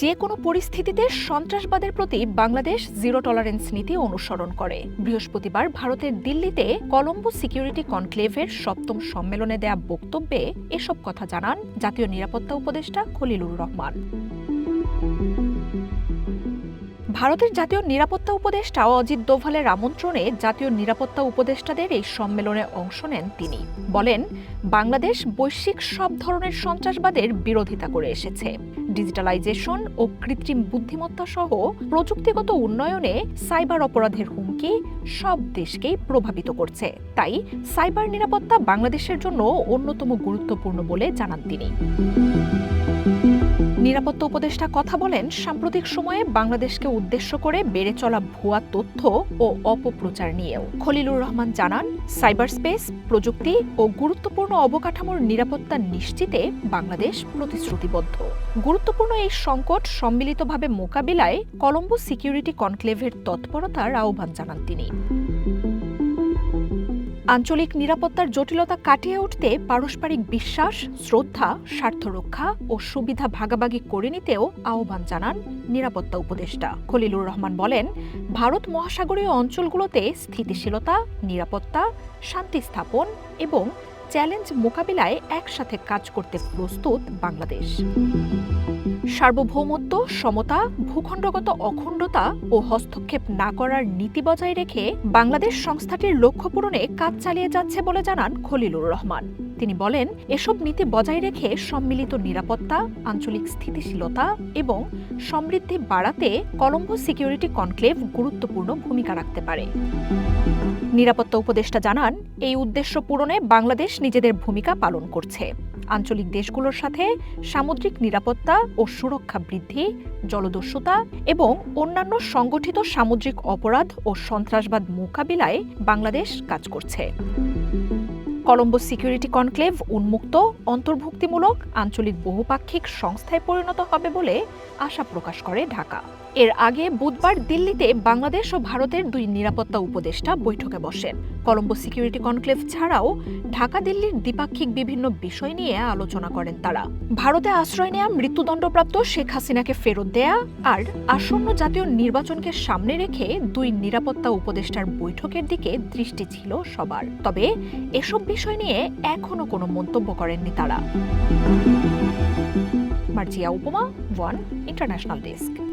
যে কোনো পরিস্থিতিতে সন্ত্রাসবাদের প্রতি বাংলাদেশ জিরো টলারেন্স নীতি অনুসরণ করে। বৃহস্পতিবার ভারতের দিল্লিতে কলম্বো সিকিউরিটি কনক্লেভের সপ্তম সম্মেলনে দেয়া বক্তব্যে এসব কথা জানান জাতীয় নিরাপত্তা উপদেষ্টা খলিলুর রহমান। ভারতের জাতীয় নিরাপত্তা উপদেষ্টা অজিত দোভালের আমন্ত্রণে জাতীয় নিরাপত্তা উপদেষ্টাদের এই সম্মেলনে অংশ নেন তিনি। বলেন, বাংলাদেশ বৈশ্বিক সব ধরনের সন্ত্রাসবাদের বিরোধিতা করে এসেছে। ডিজিটালাইজেশন ও কৃত্রিম বুদ্ধিমত্তা সহ প্রযুক্তিগত উন্নয়নে সাইবার অপরাধের হুমকি সব দেশকেই প্রভাবিত করছে। তাই সাইবার নিরাপত্তা বাংলাদেশের জন্য অন্যতম গুরুত্বপূর্ণ বলে জানান তিনি। নিরাপত্তা উপদেষ্টা কথা বলেন, সাম্প্রতিক সময়ে বাংলাদেশকে উদ্দেশ্য করে বেড়ে চলা ভুয়া তথ্য ও অপপ্রচার নিয়েও। খলিলুর রহমান জানান সাইবার স্পেস প্রযুক্তি ও গুরুত্বপূর্ণ অবকাঠামোর নিরাপত্তা নিশ্চিতে বাংলাদেশ প্রতিশ্রুতিবদ্ধ। গুরুত্বপূর্ণ এই সংকট সম্মিলিতভাবে মোকাবিলায় কলম্বো সিকিউরিটি কনক্লেভের তৎপরতার আহ্বান জানান তিনি। আঞ্চলিক নিরাপত্তার জটিলতা কাটিয়ে উঠতে পারস্পরিক বিশ্বাস, শ্রদ্ধা, স্বার্থ রক্ষা ও সুবিধা ভাগাভাগি করে নিতেও আহ্বান জানান নিরাপত্তা উপদেষ্টা। খলিলুর রহমান বলেন, ভারত মহাসাগরীয় অঞ্চলগুলোতে স্থিতিশীলতা, নিরাপত্তা, শান্তি স্থাপন এবং চ্যালেঞ্জ মোকাবিলায় একসাথে কাজ করতে প্রস্তুত বাংলাদেশ। সার্বভৌমত্ব, সমতা, ভূখণ্ডগত অখণ্ডতা ও হস্তক্ষেপ না করার নীতি বজায় রেখে বাংলাদেশ সংস্থাটির লক্ষ্য পূরণে কাজ চালিয়ে যাচ্ছে বলে জানান খলিলুর রহমান। তিনি বলেন, এসব নীতি বজায় রেখে সম্মিলিত নিরাপত্তা, আঞ্চলিক স্থিতিশীলতা এবং সমৃদ্ধি বাড়াতে কলম্বো সিকিউরিটি কনক্লেভ গুরুত্বপূর্ণ ভূমিকা রাখতে পারে। নিরাপত্তা উপদেষ্টা জানান, এই উদ্দেশ্য পূরণে বাংলাদেশ নিজেদের ভূমিকা পালন করছে। আঞ্চলিক দেশগুলোর সাথে সামুদ্রিক নিরাপত্তা ও সুরক্ষা বৃদ্ধি, জলদস্যুতা এবং অন্যান্য সংগঠিত সামুদ্রিক অপরাধ ও সন্ত্রাসবাদ মোকাবিলায় বাংলাদেশ কাজ করছে। কলম্বো সিকিউরিটি কনক্লেভ উন্মুক্ত, অন্তর্ভুক্তিমূলক, আঞ্চলিক বহুপাক্ষিক সংস্থায় পরিণত হবে বলে আশা প্রকাশ করে ঢাকা। এর আগে বুধবার দিল্লিতে বাংলাদেশ ও ভারতের দুই নিরাপত্তা উপদেষ্টা বৈঠকে বসেন। কলম্বো সিকিউরিটি কনক্লেভ ছাড়াও ঢাকা, দিল্লির দ্বিপাক্ষিক বিভিন্ন বিষয় নিয়ে আলোচনা করেন তারা। ভারতে আশ্রয় নেয়া, মৃত্যুদণ্ডপ্রাপ্ত শেখ হাসিনাকে ফেরত দেয়া আর আসন্ন জাতীয় নির্বাচনকে সামনে রেখে দুই নিরাপত্তা উপদেষ্টার বৈঠকের দিকে দৃষ্টি ছিল সবার। তবে এসব বিষয় নিয়ে এখনও কোনো মন্তব্য করেননি তারা। মার্জিয়া উপমা ওয়ান ইন্টারন্যাশনাল ডেস্ক।